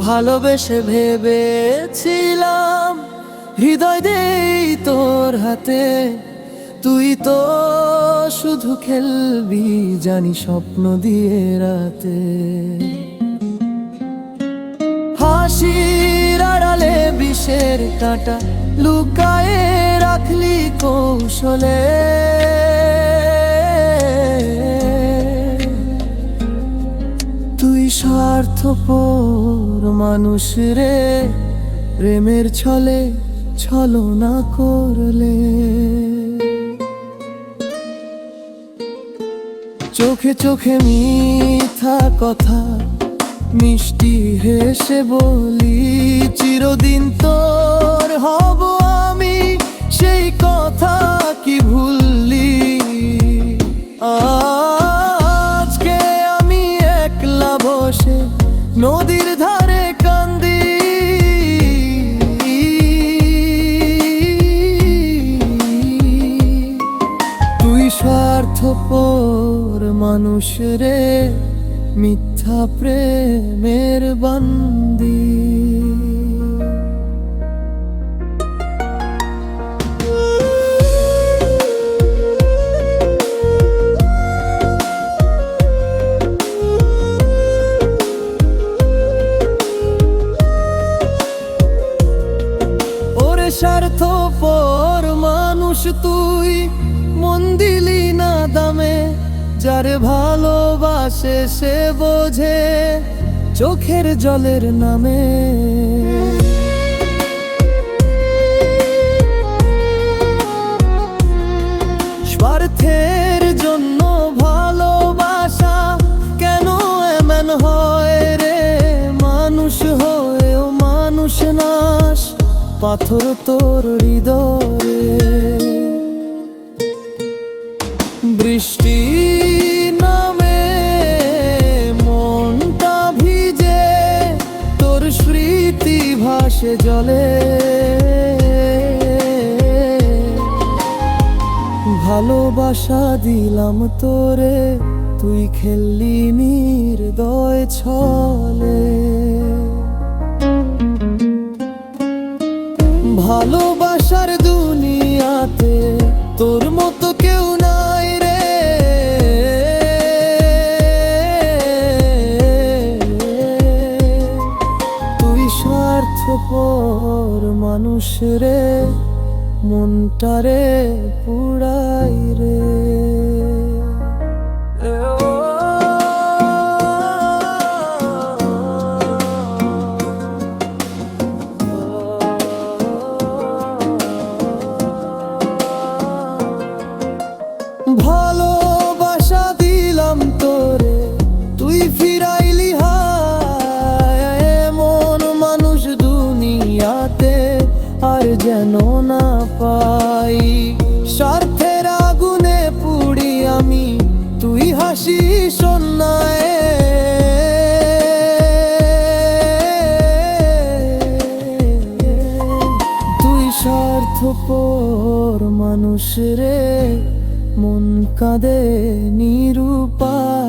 ভালোবেসে ভেবেছিলাম, হৃদয় দেই তোর হাতে। তুই তো শুধু খেলবি জানি স্বপ্ন দিয়ে রাতে। হাসির আড়ালে বিষের কাঁটা লুকায়ে রাখলি কৌশলে। তুই স্বার্থপর মানুষ রে প্রেমের ছলে ছলনা করলে। চোখে চোখে মিথ্যা কথা, মিষ্টি হেসে বলি, চিরদিন তোর হব আমি সেই কথা কি ভুললি স্বার্থপর মানুষ রে মিথ্যা প্রেমের বন্দি। ওরে স্বার্থপর মানুষ তুই মন দিলি না দামে, যারে ভালোবাসে সে বোঝে চোখের জলের নামে। স্বার্থের জন্য ভালোবাসা কেন এমন হয় রে? মানুষ হয়েও মানুষ নাশ, পাথর তোর হৃদয়ে। বৃষ্টি নামে মনটা ভিজে, তোর স্মৃতি ভাসে জলে। ভালোবাসা দিলাম তোরে, তুই খেললি নির্দয় ছলে। ভালোবাসার স্বার্থপর মানুষ রে মনটারে পুড়াই রে। যেন না পাই। স্বার্থের আগুনে পুড়ি আমি, তুই হাসি সন্ন্যায় তুই স্বার্থপর মানুষ রে, মন কাঁদে নিরুপায়ে।